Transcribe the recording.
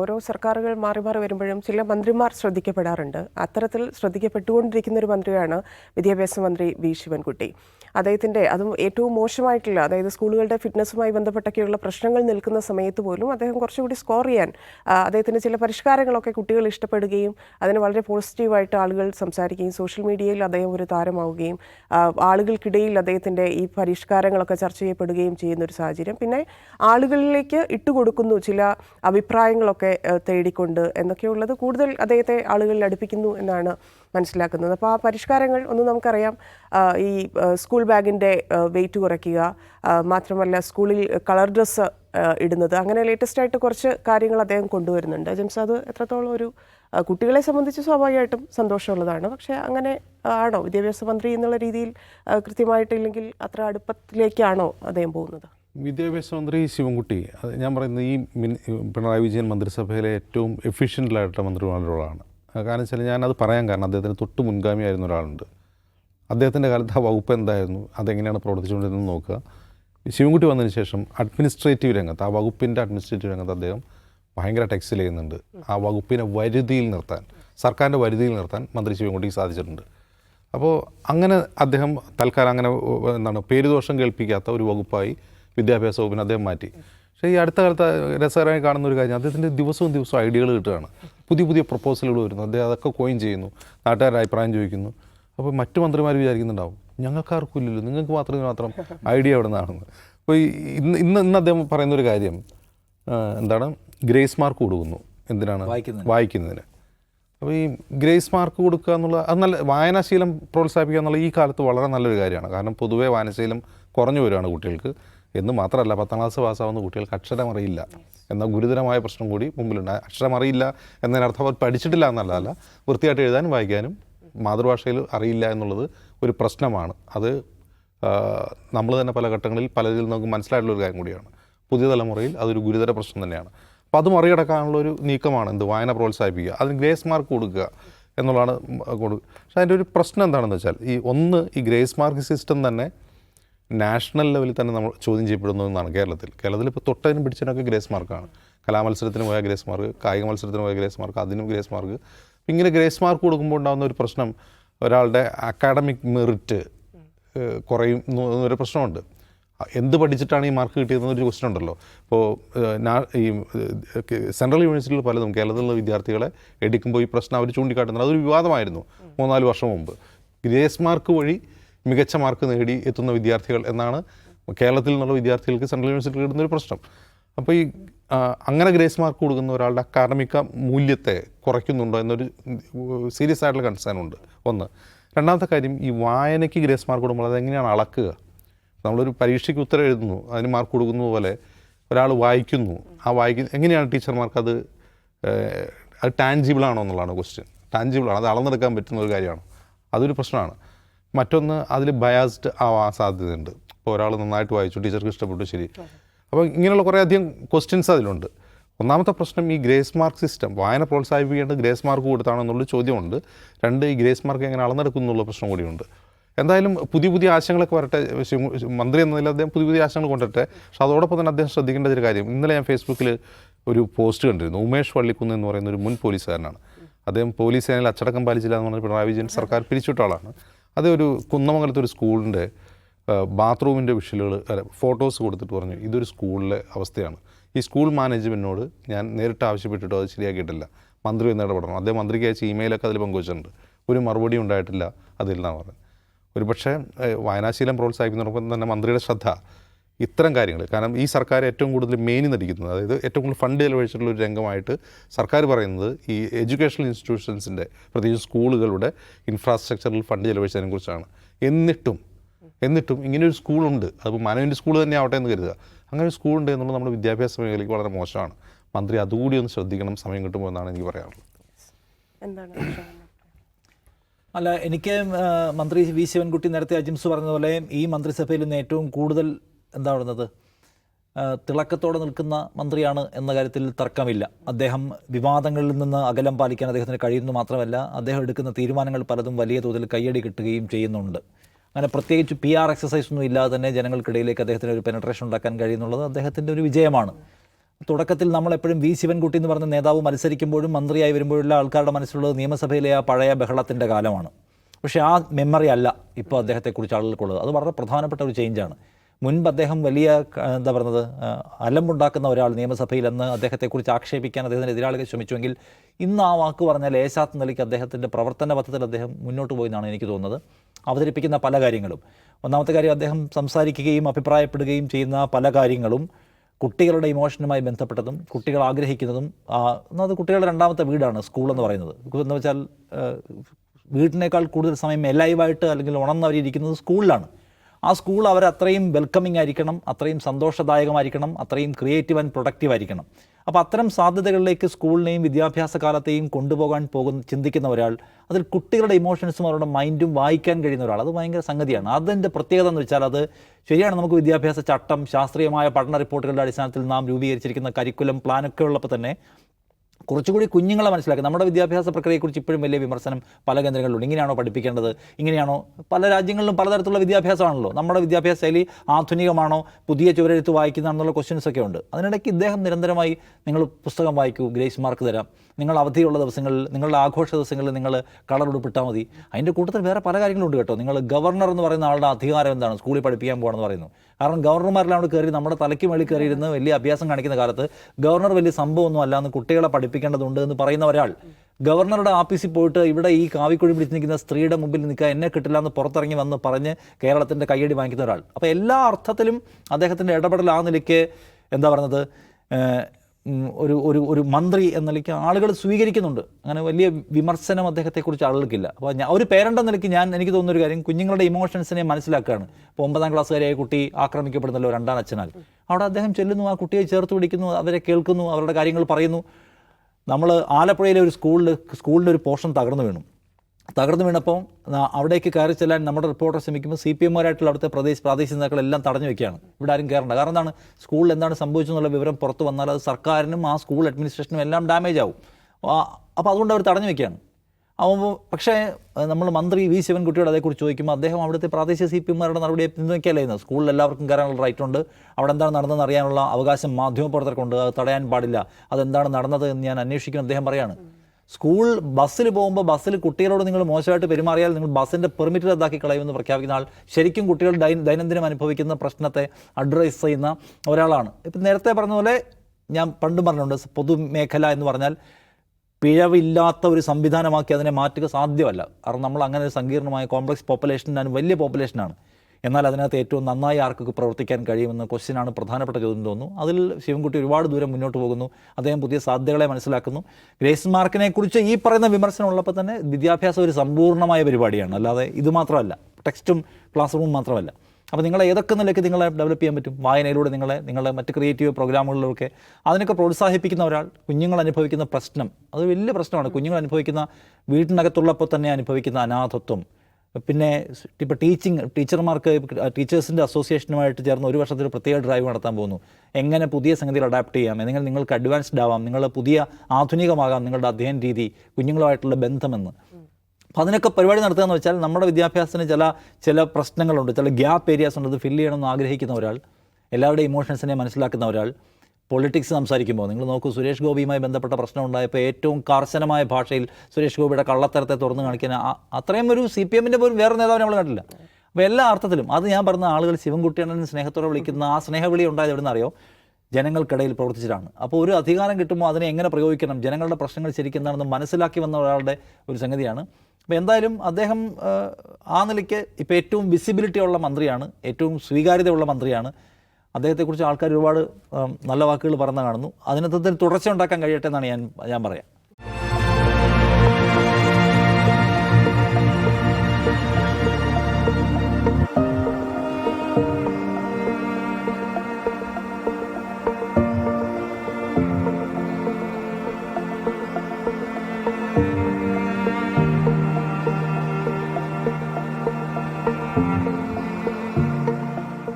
ഓരോ സർക്കാരുകൾ മാറി മാറി വരുമ്പോഴും ചില മന്ത്രിമാർ ശ്രദ്ധിക്കപ്പെടാറുണ്ട്. അത്തരത്തിൽ ശ്രദ്ധിക്കപ്പെട്ടുകൊണ്ടിരിക്കുന്ന ഒരു മന്ത്രിയാണ് വിദ്യാഭ്യാസ മന്ത്രി വി. ശിവൻകുട്ടി. അദ്ദേഹത്തിന്റെ അതും ഏറ്റവും മോശമായിട്ടുള്ള അതായത് സ്കൂളുകളുടെ ഫിറ്റ്നസ്സുമായി ബന്ധപ്പെട്ടൊക്കെയുള്ള പ്രശ്നങ്ങൾ നിൽക്കുന്ന സമയത്ത് പോലും അദ്ദേഹം കുറച്ചുകൂടി സ്കോർ ചെയ്യാൻ അദ്ദേഹത്തിന്റെ ചില പരിഷ്കാരങ്ങളൊക്കെ കുട്ടികൾ ഇഷ്ടപ്പെടുകയും അതിന് വളരെ പോസിറ്റീവായിട്ട് ആളുകൾ സംസാരിക്കുകയും സോഷ്യൽ മീഡിയയിൽ അദ്ദേഹം ഒരു താരമാവുകയും ആളുകൾക്കിടയിൽ അദ്ദേഹത്തിന്റെ ഈ പരിഷ്കാരങ്ങളൊക്കെ ചർച്ച ചെയ്യപ്പെടുകയും ചെയ്യുന്ന ഒരു സാഹചര്യം. പിന്നെ ആളുകളിലേക്ക് ഇട്ടുകൊടുക്കുന്നു ചില അഭിപ്രായങ്ങളൊക്കെ ആ, തേടിക്കൊണ്ട് എന്നൊക്കെയുള്ളത് കൂടുതൽ അദ്ദേഹത്തെ ആളുകളിൽ അടുപ്പിക്കുന്നു എന്നാണ് മനസ്സിലാക്കുന്നത്. അപ്പോൾ ആ പരിഷ്കാരങ്ങൾ ഒന്ന് നമുക്കറിയാം. ഈ സ്കൂൾ ബാഗിന്റെ വെയിറ്റ് കുറയ്ക്കുക മാത്രമല്ല സ്കൂളിൽ കളർ ഡ്രസ്സ് ഇടുന്നത് അങ്ങനെ ലേറ്റസ്റ്റ് ആയിട്ട് കുറച്ച് കാര്യങ്ങൾ അദ്ദേഹം കൊണ്ടുവരുന്നുണ്ട്. ജെംസ് അത് എത്രത്തോളം ഒരു കുട്ടികളെ സംബന്ധിച്ച് സ്വാഭാവികമായിട്ടും സന്തോഷമുള്ളതാണ്. പക്ഷേ അങ്ങനെ ആണോ വിദ്യാഭ്യാസ മന്ത്രി എന്നുള്ള രീതിയിൽ കൃത്യമായിട്ടില്ലെങ്കിൽ അത്ര അടുപ്പത്തിലേക്കാണോ അദ്ദേഹം പോകുന്നത്? വിദ്യാഭ്യാസ മന്ത്രി ശിവൻകുട്ടി ഞാൻ പറയുന്നത് ഈ പിണറായി വിജയൻ മന്ത്രിസഭയിലെ ഏറ്റവും എഫിഷ്യന്റായിട്ടുള്ള മന്ത്രിമാരുടെ ഒരാളാണ് കാരണം വെച്ചാൽ ഞാനത് പറയാൻ കാരണം അദ്ദേഹത്തിന് തൊട്ട് മുൻഗാമിയായിരുന്ന ഒരാളുണ്ട്. അദ്ദേഹത്തിന്റെ കാലത്ത് ആ വകുപ്പ് എന്തായിരുന്നു അതെങ്ങനെയാണ് പ്രവർത്തിച്ചുകൊണ്ടിരുന്നത് നോക്കുക. ശിവൻകുട്ടി വന്നതിന് ശേഷം അഡ്മിനിസ്ട്രേറ്റീവ് രംഗത്ത് ആ വകുപ്പിന്റെ അഡ്മിനിസ്ട്രേറ്റീവ് രംഗത്ത് അദ്ദേഹം ഭയങ്കര ടെക്സ്റ്റ് ചെയ്യുന്നുണ്ട് ആ വകുപ്പിനെ വരുതിയിൽ നിർത്താൻ സർക്കാരിന്റെ വരുതിയിൽ നിർത്താൻ മന്ത്രി ശിവൻകുട്ടിക്ക് സാധിച്ചിട്ടുണ്ട്. അപ്പോൾ അങ്ങനെ അദ്ദേഹം തൽക്കാലം അങ്ങനെ എന്താണ് പേരുദോഷം കേൾപ്പിക്കാത്ത ഒരു വകുപ്പായി വിദ്യാഭ്യാസ വകുപ്പിന് അദ്ദേഹം മാറ്റി. പക്ഷേ ഈ അടുത്ത കാലത്ത് രസകരമായി കാണുന്ന ഒരു കാര്യം അദ്ദേഹത്തിന്റെ ദിവസവും ദിവസവും ഐഡിയകൾ കിട്ടുകയാണ്. പുതിയ പുതിയ പ്രപ്പോസലുകൾ വരുന്നു. അദ്ദേഹം അതൊക്കെ കോയിൻ ചെയ്യുന്നു. നാട്ടുകാരുടെ അഭിപ്രായം ചോദിക്കുന്നു. അപ്പോൾ മറ്റു മന്ത്രിമാർ വിചാരിക്കുന്നുണ്ടാവും ഞങ്ങൾക്കാർക്കും ഇല്ലല്ലോ. നിങ്ങൾക്ക് മാത്രം മാത്രം ഐഡിയ എവിടെ നിന്നാണെന്ന്. അപ്പോൾ ഈ ഇന്ന് ഇന്ന് ഇന്ന് അദ്ദേഹം പറയുന്നൊരു കാര്യം എന്താണ്? ഗ്രേസ് മാർക്ക് കൊടുക്കുന്നു. എന്തിനാണ്? വായിക്കുന്നതിന്. വായിക്കുന്നതിന്. അപ്പോൾ ഈ ഗ്രേസ് മാർക്ക് കൊടുക്കുക എന്നുള്ള അത് നല്ല വായനാശീലം പ്രോത്സാഹിപ്പിക്കുക എന്നുള്ള ഈ കാലത്ത് വളരെ നല്ലൊരു കാര്യമാണ്. കാരണം പൊതുവേ വായനാശീലം കുറഞ്ഞു വരികയാണ് കുട്ടികൾക്ക്. എന്ന് മാത്രമല്ല പത്താം ക്ലാസ് പാസ്സാവുന്ന കുട്ടികൾക്ക് അക്ഷരമറിയില്ല എന്ന ഗുരുതരമായ പ്രശ്നം കൂടി മുമ്പിലുണ്ട്. അക്ഷരമറിയില്ല എന്നതിനർത്ഥം അവർ പഠിച്ചിട്ടില്ല എന്നുള്ളതല്ല വൃത്തിയായിട്ട് എഴുതാനും വായിക്കാനും മാതൃഭാഷയിൽ അറിയില്ല എന്നുള്ളത് ഒരു പ്രശ്നമാണ്. അത് നമ്മൾ തന്നെ പല ഘട്ടങ്ങളിൽ പലരിൽ നമുക്ക് മനസ്സിലായിട്ടുള്ള ഒരു കാര്യം കൂടിയാണ്. പുതിയ തലമുറയിൽ അതൊരു ഗുരുതര പ്രശ്നം തന്നെയാണ്. അപ്പോൾ അത് മറികടക്കാനുള്ള ഒരു നീക്കമാണ് എന്ത് വായന പ്രോത്സാഹിപ്പിക്കുക അതിന് ഗ്രേസ് മാർക്ക് കൊടുക്കുക എന്നുള്ളതാണ് കൊടുക്കുക പക്ഷേ അതിന്റെ ഒരു പ്രശ്നം എന്താണെന്ന് വെച്ചാൽ ഈ ഒന്ന് ഈ ഗ്രേസ് മാർക്ക് സിസ്റ്റം തന്നെ നാഷണൽ ലെവലിൽ തന്നെ നമ്മൾ ചോദ്യം ചെയ്യപ്പെടുന്നു എന്നാണ് കേരളത്തിൽ. കേരളത്തിൽ ഇപ്പോൾ തൊട്ടതിനും പിടിച്ചതിനൊക്കെ ഗ്രേസ് മാർക്കാണ്. കലാമത്സരത്തിന് പോയ ഗ്രേസ് മാർക്ക് കായിക മത്സരത്തിന് പോയ ഗ്രേസ് മാർക്ക് അതിനും ഗ്രേസ് മാർക്ക്. ഇങ്ങനെ ഗ്രേസ് മാർക്ക് കൊടുക്കുമ്പോൾ ഉണ്ടാകുന്ന ഒരു പ്രശ്നം ഒരാളുടെ അക്കാഡമിക് മെറിറ്റ് കുറയും എന്നൊരു പ്രശ്നമുണ്ട്. എന്ത് പഠിച്ചിട്ടാണ് ഈ മാർക്ക് കിട്ടിയതെന്നൊരു ക്വസ്റ്റൻ ഉണ്ടല്ലോ. ഇപ്പോൾ ഈ സെൻട്രൽ യൂണിവേഴ്സിറ്റിയിൽ പലതും കേരളത്തിലുള്ള വിദ്യാർത്ഥികളെ എടുക്കുമ്പോൾ ഈ പ്രശ്നം അവർ ചൂണ്ടിക്കാട്ടുന്നത് അതൊരു വിവാദമായിരുന്നു. മൂന്നാൽ വർഷം മുമ്പ്. ഗ്രേസ് മാർക്ക് വഴി മികച്ച മാർക്ക് നേടി എത്തുന്ന വിദ്യാർത്ഥികൾ എന്നാണ് കേരളത്തിൽ നിന്നുള്ള വിദ്യാർത്ഥികൾക്ക് സെൻട്രൽ യൂണിവേഴ്സിറ്റി കിട്ടുന്ന ഒരു പ്രശ്നം. അപ്പോൾ ഈ അങ്ങനെ ഗ്രേസ് മാർക്ക് കൊടുക്കുന്ന ഒരാളുടെ അക്കാഡമിക മൂല്യത്തെ കുറയ്ക്കുന്നുണ്ടോ എന്നൊരു സീരിയസ് ആയിട്ടുള്ള കൺസേൺ ഉണ്ട്. ഒന്ന്. രണ്ടാമത്തെ കാര്യം ഈ വായനയ്ക്ക് ഗ്രേസ് മാർക്ക് കൊടുക്കുമ്പോൾ അതെങ്ങനെയാണ് അളക്കുക? നമ്മളൊരു പരീക്ഷയ്ക്ക് ഉത്തരം എഴുതുന്നു അതിന് മാർക്ക് കൊടുക്കുന്ന പോലെ ഒരാൾ വായിക്കുന്നു. ആ വായിക്കുന്ന എങ്ങനെയാണ് ടീച്ചർമാർക്ക് അത് അത് ടാൻജിബിൾ ആണോ എന്നുള്ളതാണ് ക്വസ്റ്റ്യൻ ടാൻജിബിൾ ആണ് അത് അളന്നെടുക്കാൻ പറ്റുന്ന ഒരു കാര്യമാണ്. അതൊരു പ്രശ്നമാണ്. മറ്റൊന്ന് അതിൽ ബയാസ്ഡ് ആവാൻ സാധ്യതയുണ്ട്. ഇപ്പോൾ ഒരാൾ നന്നായിട്ട് വായിച്ചു ടീച്ചർക്ക് ഇഷ്ടപ്പെട്ടു ശരി. അപ്പോൾ ഇങ്ങനെയുള്ള കുറേ അധികം ക്വസ്റ്റ്യൻസ് അതിലുണ്ട്. ഒന്നാമത്തെ പ്രശ്നം ഈ ഗ്രേസ് മാർക്ക് സിസ്റ്റം വായന പ്രോത്സാഹിപ്പിക്കേണ്ട ഗ്രേസ് മാർക്ക് കൊടുത്താണോ ചോദ്യമുണ്ട്. രണ്ട് ഈ ഗ്രേസ് മാർക്ക് എങ്ങനെ അളന്നെടുക്കും എന്നുള്ള പ്രശ്നം കൂടിയുണ്ട്. എന്തായാലും പുതിയ പുതിയ ആശയങ്ങളൊക്കെ വരട്ടെ മന്ത്രി എന്ന അദ്ദേഹം പുതിയ പുതിയ ആശയങ്ങൾ കൊണ്ടുവരട്ടെ. പക്ഷെ അതോടൊപ്പം തന്നെ അദ്ദേഹം ശ്രദ്ധിക്കേണ്ട ഒരു കാര്യം ഇന്നലെ ഞാൻ ഫേസ്ബുക്കിൽ ഒരു പോസ്റ്റ് കണ്ടിരുന്നു. ഉമേഷ് വള്ളിക്കുന്ന് എന്ന് പറയുന്ന ഒരു മുൻ പോലീസുകാരനാണ്. അദ്ദേഹം പോലീസ് സേനയിൽ അച്ചടക്കം പാലിച്ചില്ല എന്ന് പറഞ്ഞ പിണറായി വിജയൻ സർക്കാർ പിരിച്ചുവിട്ട ആളാണ്. അത് ഒരു കുന്നമംഗലത്തെ ഒരു സ്കൂളിന്റെ ബാത്റൂമിന്റെ വിഷലുകൾ അല്ല ഫോട്ടോസ് കൊടുത്തിട്ട് പറഞ്ഞു ഇതൊരു സ്കൂളിലെ അവസ്ഥയാണ്. ഈ സ്കൂൾ മാനേജ്മെന്റിനോട് ഞാൻ നേരിട്ട് ആവശ്യപ്പെട്ടിട്ടോ അത് ശരിയാക്കിയിട്ടില്ല. മന്ത്രി ഒന്ന് ഇടപെടണം. അദ്ദേഹം മന്ത്രിക്ക് അയച്ച ഇമെയിലൊക്കെ അതിൽ പങ്കുവച്ചിട്ടുണ്ട്. ഒരു മറുപടി ഉണ്ടായിട്ടില്ല അതിൽ നിന്നാണ് പറഞ്ഞത്. ഒരു പക്ഷേ വായനാശീലം പ്രോത്സാഹിപ്പിക്കുന്നതോടൊപ്പം തന്നെ മന്ത്രിയുടെ ശ്രദ്ധ ഇത്തരം കാര്യങ്ങൾ. കാരണം ഈ സർക്കാർ ഏറ്റവും കൂടുതൽ മെയിനിൽ നടിക്കുന്നത് അതായത് ഏറ്റവും കൂടുതൽ ഫണ്ട് ചെലവഴിച്ചിട്ടുള്ള ഒരു രംഗമായിട്ട് സർക്കാർ പറയുന്നത് ഈ എഡ്യൂക്കേഷണൽ ഇൻസ്റ്റിറ്റ്യൂഷൻസിന്റെ പ്രത്യേകിച്ച് സ്കൂളുകളുടെ ഇൻഫ്രാസ്ട്രക്ചറിൽ ഫണ്ട് ചെലവഴിച്ചതിനെ കുറിച്ചാണ്. എന്നിട്ടും എന്നിട്ടും ഇങ്ങനെ ഒരു സ്കൂളുണ്ട്. അതിപ്പോൾ മാനവിന്റെ സ്കൂൾ തന്നെ ആവട്ടെ എന്ന് കരുതുക. അങ്ങനെ ഒരു സ്കൂളുണ്ട് എന്നുള്ളത് നമ്മുടെ വിദ്യാഭ്യാസ മേഖലയ്ക്ക് വളരെ മോശമാണ്. മന്ത്രി അതുകൂടി ഒന്ന് ശ്രദ്ധിക്കണം. സമയം കിട്ടുമ്പോൾ എന്നാണ് എനിക്ക് പറയാനുള്ളത്. എന്താണ്? അല്ല എനിക്ക് മന്ത്രി വി. ശിവൻകുട്ടി നേരത്തെ അജിംസ് പറഞ്ഞതുപോലെ ഈ മന്ത്രിസഭയിൽ നിന്ന് ഏറ്റവും കൂടുതൽ എന്താ പറയുന്നത്? തിളക്കത്തോടെ നിൽക്കുന്ന മന്ത്രിയാണ് എന്ന കാര്യത്തിൽ തർക്കമില്ല. അദ്ദേഹം വിവാദങ്ങളിൽ നിന്ന് അകലം പാലിക്കാൻ അദ്ദേഹത്തിന് കഴിയുന്നു മാത്രമല്ല അദ്ദേഹം എടുക്കുന്ന തീരുമാനങ്ങൾ പലതും വലിയ തോതിൽ കയ്യടി കിട്ടുകയും ചെയ്യുന്നുണ്ട്. അങ്ങനെ പ്രത്യേകിച്ച് പി ആർ എക്സസൈസ് ഒന്നും ഇല്ലാതെ തന്നെ ജനങ്ങൾക്കിടയിലേക്ക് അദ്ദേഹത്തിന് ഒരു പെനട്രേഷൻ ഉണ്ടാക്കാൻ കഴിയുന്നുള്ളത് അദ്ദേഹത്തിന്റെ ഒരു വിജയമാണ്. തുടക്കത്തിൽ നമ്മൾ എപ്പോഴും വി ശിവൻകുട്ടി എന്ന് പറഞ്ഞ നേതാവ് മത്സരിക്കുമ്പോഴും മന്ത്രിയായി വരുമ്പോഴുള്ള ആൾക്കാരുടെ മനസ്സിലുള്ളത് നിയമസഭയിലെ ആ പഴയ ബഹളത്തിന്റെ കാലമാണ്. പക്ഷേ ആ മെമ്മറി അല്ല ഇപ്പോൾ അദ്ദേഹത്തെക്കുറിച്ച് ആളുകൾക്കുള്ളത് അത് വളരെ പ്രധാനപ്പെട്ട ഒരു ചേഞ്ചാണ് മുൻപ് അദ്ദേഹം വലിയ എന്താ പറയുന്നത് അലമ്പുണ്ടാക്കുന്ന ഒരാൾ നിയമസഭയിൽ എന്ന് അദ്ദേഹത്തെക്കുറിച്ച് ആക്ഷേപിക്കാൻ അദ്ദേഹത്തിന്റെ എതിരാളികൾ ശ്രമിച്ചുവെങ്കിൽ ഇന്ന് ആ വാക്ക് പറഞ്ഞാൽ ഏശാത്ത് നിലയ്ക്ക് അദ്ദേഹത്തിന്റെ പ്രവർത്തന പഥത്തിൽ അദ്ദേഹം മുന്നോട്ട് പോയി എന്നാണ് എനിക്ക് തോന്നുന്നത്. അവതരിപ്പിക്കുന്ന പല കാര്യങ്ങളും. ഒന്നാമത്തെ കാര്യം അദ്ദേഹം സംസാരിക്കുകയും അഭിപ്രായപ്പെടുകയും ചെയ്യുന്ന പല കാര്യങ്ങളും കുട്ടികളുടെ ഇമോഷനുമായി ബന്ധപ്പെട്ടതും കുട്ടികൾ ആഗ്രഹിക്കുന്നതും ഒന്നാമത് കുട്ടികളുടെ രണ്ടാമത്തെ വീടാണ് സ്കൂൾ എന്ന് പറയുന്നത്. എന്ന് വെച്ചാൽ വീട്ടിനേക്കാൾ കൂടുതൽ സമയം ലൈവായിട്ട് അല്ലെങ്കിൽ ഉണർന്നവരിയ്ക്കുന്നത് സ്കൂളിലാണ്. ആ സ്കൂൾ അവർ അത്രയും വെൽക്കമിങ് ആയിരിക്കണം അത്രയും സന്തോഷദായകമായിരിക്കണം അത്രയും ക്രിയേറ്റീവ് ആൻഡ് പ്രൊഡക്റ്റീവ് ആയിരിക്കണം. അപ്പോൾ അത്തരം സാധ്യതകളിലേക്ക് സ്കൂളിനെയും വിദ്യാഭ്യാസ കാലത്തെയും കൊണ്ടുപോകാൻ പോകുന്ന ചിന്തിക്കുന്ന ഒരാൾ അതിൽ കുട്ടികളുടെ ഇമോഷൻസും അവരുടെ മൈൻഡും വായിക്കാൻ കഴിയുന്ന ഒരാൾ അത് ഭയങ്കര സംഗതിയാണ്. അതിന്റെ പ്രത്യേകത എന്ന് വെച്ചാൽ അത് ശരിയാണ് നമുക്ക് വിദ്യാഭ്യാസ ചട്ടം ശാസ്ത്രീയമായ പഠന റിപ്പോർട്ടുകളുടെ അടിസ്ഥാനത്തിൽ നാം രൂപീകരിച്ചിരിക്കുന്ന കരിക്കുലം പ്ലാനൊക്കെ ഉള്ളപ്പോൾ തന്നെ കുറച്ചുകൂടി കുഞ്ഞുങ്ങളെ മനസ്സിലാക്കുക. നമ്മുടെ വിദ്യാഭ്യാസ പ്രക്രിയയെക്കുറിച്ച് ഇപ്പോഴും വലിയ വിമർശനം പല കേന്ദ്രങ്ങളിലുണ്ട്. ഇങ്ങനെയാണോ പഠിപ്പിക്കേണ്ടത്? ഇങ്ങനെയാണോ? പല രാജ്യങ്ങളിലും പലതരത്തിലുള്ള വിദ്യാഭ്യാസമാണല്ലോ. നമ്മുടെ വിദ്യാഭ്യാസ ശൈലി ആധുനികമാണോ? പുതിയ ചുവരെഴുത്ത് വായിക്കുന്നതാണെന്നുള്ള ക്വസ്റ്റ്യൻസ് ഒക്കെ ഉണ്ട്. അതിനിടയ്ക്ക് ഇദ്ദേഹം നിരന്തരമായി നിങ്ങൾ പുസ്തകം വായിക്കൂ. ഗ്രേസ് മാർക്ക് തരാം. നിങ്ങൾ അവധിയുള്ള ദിവസങ്ങളിൽ നിങ്ങളുടെ ആഘോഷ ദിവസങ്ങളിൽ നിങ്ങൾ കളർ ഉടുപ്പിട്ടാൽ മതി. അതിന്റെ കൂട്ടത്തിൽ വേറെ പല കാര്യങ്ങളുണ്ട് കേട്ടോ. നിങ്ങൾ ഗവർണർ എന്ന് പറയുന്ന ആളുടെ അധികാരം എന്താണ്? സ്കൂളിൽ പഠിപ്പിക്കാൻ പോകണമെന്ന് പറയുന്നു. കാരണം ഗവർണർമാരെല്ലാം അവിടെ കയറി നമ്മുടെ തലയ്ക്ക് മേളിൽ കയറിയിരുന്ന് വലിയ അഭ്യാസം കാണിക്കുന്ന കാലത്ത് ഗവർണർ വലിയ സംഭവമൊന്നും അല്ല എന്ന് കുട്ടികളെ പഠിപ്പിക്കേണ്ടതുണ്ട് എന്ന് പറയുന്ന ഒരാൾ. ഗവർണറുടെ ഓഫീസിൽ പോയിട്ട് ഇവിടെ ഈ കാവിക്കുഴി പിടിച്ച് നിൽക്കുന്ന സ്ത്രീയുടെ മുമ്പിൽ നിൽക്കുക എന്നെ കിട്ടില്ല എന്ന് പുറത്തിറങ്ങി വന്ന് പറഞ്ഞ് കേരളത്തിന്റെ കയ്യടി വാങ്ങിക്കുന്ന ഒരാൾ. അപ്പോൾ എല്ലാ അർത്ഥത്തിലും അദ്ദേഹത്തിന്റെ ഇടപെടൽ ആ നിലയ്ക്ക് എന്താ പറയുന്നത്? ഒരു ഒരു ഒരു മന്ത്രി എന്ന നിലയ്ക്ക് ആളുകൾ സ്വീകരിക്കുന്നുണ്ട്. അങ്ങനെ വലിയ വിമർശനം അദ്ദേഹത്തെക്കുറിച്ച് ആളുകൾക്കില്ല. അപ്പോൾ ഞാൻ ഒരു പേരന്റ് നിലയ്ക്ക് ഞാൻ എനിക്ക് തോന്നുന്ന ഒരു കാര്യം കുഞ്ഞുങ്ങളുടെ ഇമോഷൻസിനെ മനസ്സിലാക്കുകയാണ് ഇപ്പോൾ ഒമ്പതാം ക്ലാസ്സുകാരിയായ കുട്ടി ആക്രമിക്കപ്പെടുന്നല്ലോ രണ്ടാം അച്ഛനാൽ. അവിടെ അദ്ദേഹം ചെല്ലുന്നു ആ കുട്ടിയെ ചേർത്ത് പിടിക്കുന്നു അവരെ കേൾക്കുന്നു അവരുടെ കാര്യങ്ങൾ പറയുന്നു. നമ്മൾ ആലപ്പുഴയിലെ ഒരു സ്കൂളിൽ സ്കൂളിന്റെ ഒരു പോർഷൻ തകർന്നു വീണു. തകർന്നു വീണപ്പോൾ അവിടേക്ക് കയറി ചെല്ലാൻ നമ്മുടെ റിപ്പോർട്ടർ ശ്രമിക്കുമ്പോൾ സി പി എമ്മാരായിട്ടുള്ള അവിടുത്തെ പ്രദേശ പ്രാദേശിക നേതാക്കളെല്ലാം തടഞ്ഞു വെക്കുകയാണ്. ഇവിടെ ആരും കയറണ്ട കാരണം എന്താണ്? സ്കൂളിൽ എന്താണ് സംഭവിച്ചെന്നുള്ള വിവരം പുറത്തു വന്നാൽ അത് സർക്കാരിനും ആ സ്കൂൾ അഡ്മിനിസ്ട്രേഷനും എല്ലാം ഡാമേജ് ആവും. അപ്പോൾ അതുകൊണ്ട് അവർ തടഞ്ഞു വെക്കുകയാണ്. അപ്പോൾ പക്ഷേ നമ്മൾ മന്ത്രി വി ശിവൻകുട്ടിയോട് അതേക്കുറിച്ച് ചോദിക്കുമ്പോൾ അദ്ദേഹം അവിടുത്തെ പ്രാദേശിക സി പി എമ്മാരുടെ നടപടിയെ പിന്തുണയ്ക്കല്ലേ സ്കൂളിൽ എല്ലാവർക്കും കയറാനുള്ള റൈറ്റ് ഉണ്ട്. അവിടെ എന്താണ് നടന്നതെന്ന് അറിയാനുള്ള അവകാശം മാധ്യമപ്രവർത്തകർക്കുണ്ട്. അത് തടയാൻ പാടില്ല. അതെന്താണ് നടന്നത് എന്ന് ഞാൻ അന്വേഷിക്കുന്നു അദ്ദേഹം പറയാണ്. സ്കൂൾ ബസ്സിൽ പോകുമ്പോൾ ബസ്സിൽ കുട്ടികളോട് നിങ്ങൾ മോശമായിട്ട് പെരുമാറിയാൽ നിങ്ങൾ ബസ്സിന്റെ പെർമിറ്റ് റദ്ദാക്കി കളയുമെന്ന് പ്രഖ്യാപിക്കുന്ന ആൾ ശരിക്കും കുട്ടികൾ ദൈനംദിനം അനുഭവിക്കുന്ന പ്രശ്നത്തെ അഡ്രസ് ചെയ്യുന്ന ഒരാളാണ്. ഇപ്പം നേരത്തെ പറഞ്ഞ പോലെ ഞാൻ പണ്ടും പറഞ്ഞിട്ടുണ്ട് പൊതുമേഖല എന്ന് പറഞ്ഞാൽ പിഴവില്ലാത്ത ഒരു സംവിധാനമാക്കി അതിനെ മാറ്റുക സാധ്യമല്ല. കാരണം നമ്മൾ അങ്ങനെ ഒരു സങ്കീർണമായ കോംപ്ലക്സ് പോപ്പുലേഷനാണ് വലിയ പോപ്പുലേഷനാണ് എന്നാൽ അതിനകത്ത് ഏറ്റവും നന്നായി ആർക്കൊക്കെ പ്രവർത്തിക്കാൻ കഴിയുമെന്ന ക്വസ്റ്റ്യനാണ് പ്രധാനപ്പെട്ട ചോദ്യം തോന്നുന്നു. അതിൽ ശിവൻകുട്ടി ഒരുപാട് ദൂരം മുന്നോട്ട് പോകുന്നു. അദ്ദേഹം പുതിയ സാധ്യതകളെ മനസ്സിലാക്കുന്നു. ഗ്രേസ് മാർക്കിനെ കുറിച്ച് ഈ പറയുന്ന വിമർശനം ഉള്ളപ്പോൾ തന്നെ വിദ്യാഭ്യാസം ഒരു സമ്പൂർണമായ പരിപാടിയാണ്. അല്ലാതെ ഇത് മാത്രമല്ല ടെക്സ്റ്റും ക്ലാസ് റൂമും മാത്രമല്ല. അപ്പോൾ നിങ്ങളെ ഏതൊക്കെ നിലയ്ക്ക് നിങ്ങളെ ഡെവലപ്പ് ചെയ്യാൻ പറ്റും? വായനയിലൂടെ നിങ്ങളെ നിങ്ങളുടെ മറ്റ് ക്രിയേറ്റീവ് പ്രോഗ്രാമുകളിലൊക്കെ അതിനൊക്കെ പ്രോത്സാഹിപ്പിക്കുന്ന ഒരാൾ കുഞ്ഞുങ്ങൾ അനുഭവിക്കുന്ന പ്രശ്നം. അത് വലിയ പ്രശ്നമാണ്. കുഞ്ഞുങ്ങൾ അനുഭവിക്കുന്ന വീട്ടിനകത്തുള്ളപ്പോൾ തന്നെ അനുഭവിക്കുന്ന അനാഥത്വം. പിന്നെ ഇപ്പോൾ ടീച്ചിങ് ടീച്ചർമാർക്ക് ടീച്ചേഴ്സിന്റെ അസോസിയേഷനുമായിട്ട് ചേർന്ന് ഒരു വർഷത്തിൽ പ്രത്യേക ഡ്രൈവ് നടത്താൻ പോകുന്നു. എങ്ങനെ പുതിയ സംഗതികൾ അഡാപ്റ്റ് ചെയ്യാം? എങ്ങനെ നിങ്ങൾക്ക് അഡ്വാൻസ്ഡ് ആവാം? നിങ്ങൾ പുതിയ ആധുനികമാകാം നിങ്ങളുടെ അധ്യയന രീതി കുഞ്ഞുങ്ങളുമായിട്ടുള്ള ബന്ധമെന്ന്. അപ്പോൾ അതിനൊക്കെ പരിപാടി നടത്തുക എന്ന് വെച്ചാൽ നമ്മുടെ വിദ്യാഭ്യാസത്തിന് ചില ചില പ്രശ്നങ്ങളുണ്ട്. ചില ഗ്യാപ്പ് ഏരിയാസ് ഉണ്ട് അത് ഫില്ല് ചെയ്യണമെന്ന് ആഗ്രഹിക്കുന്ന ഒരാൾ എല്ലാവരുടെയും ഇമോഷൻസിനെ മനസ്സിലാക്കുന്ന ഒരാൾ പൊളിറ്റിക്സ് സംസാരിക്കുമ്പോൾ നിങ്ങൾ നോക്കൂ സുരേഷ് ഗോപിയുമായി ബന്ധപ്പെട്ട പ്രശ്നം ഉണ്ടായപ്പോൾ ഏറ്റവും കർശനമായ ഭാഷയിൽ സുരേഷ് ഗോപിയുടെ കള്ളത്തരത്തെ തുറന്നു കാണിക്കാൻ അത്രയും ഒരു സി പി എമ്മിന്റെ പോലും വേറെ നേതാവിനെ നമ്മൾ കണ്ടില്ല. അപ്പോൾ എല്ലാ അർത്ഥത്തിലും അത് ഞാൻ പറഞ്ഞ ആളുകൾ ശിവൻകുട്ടിയാണെന്ന് സ്നേഹത്തോടെ വിളിക്കുന്ന ആ സ്നേഹവിളി ഉണ്ടായത് എവിടെ നിന്നറിയോ ജനങ്ങൾക്കിടയിൽ പ്രവർത്തിച്ചിട്ടാണ്. അപ്പോൾ ഒരു അധികാരം കിട്ടുമ്പോൾ അതിനെ എങ്ങനെ പ്രയോഗിക്കണം? ജനങ്ങളുടെ പ്രശ്നങ്ങൾ ശരിക്കും എന്താണെന്ന് മനസ്സിലാക്കി വന്ന ഒരാളുടെ ഒരു സംഗതിയാണ്. അപ്പോൾ എന്തായാലും അദ്ദേഹം ആ നിലയ്ക്ക് ഇപ്പോൾ ഏറ്റവും വിസിബിലിറ്റി ഉള്ള മന്ത്രിയാണ് ഏറ്റവും സ്വീകാര്യതയുള്ള മന്ത്രിയാണ്. അദ്ദേഹത്തെക്കുറിച്ച് ആൾക്കാർ ഒരുപാട് നല്ല വാക്കുകൾ പറഞ്ഞ കാണുന്നു. അതിനകത്ത് തുടർച്ച ഉണ്ടാക്കാൻ കഴിയട്ടെ എന്നാണ് ഞാൻ ഞാൻ പറയാം.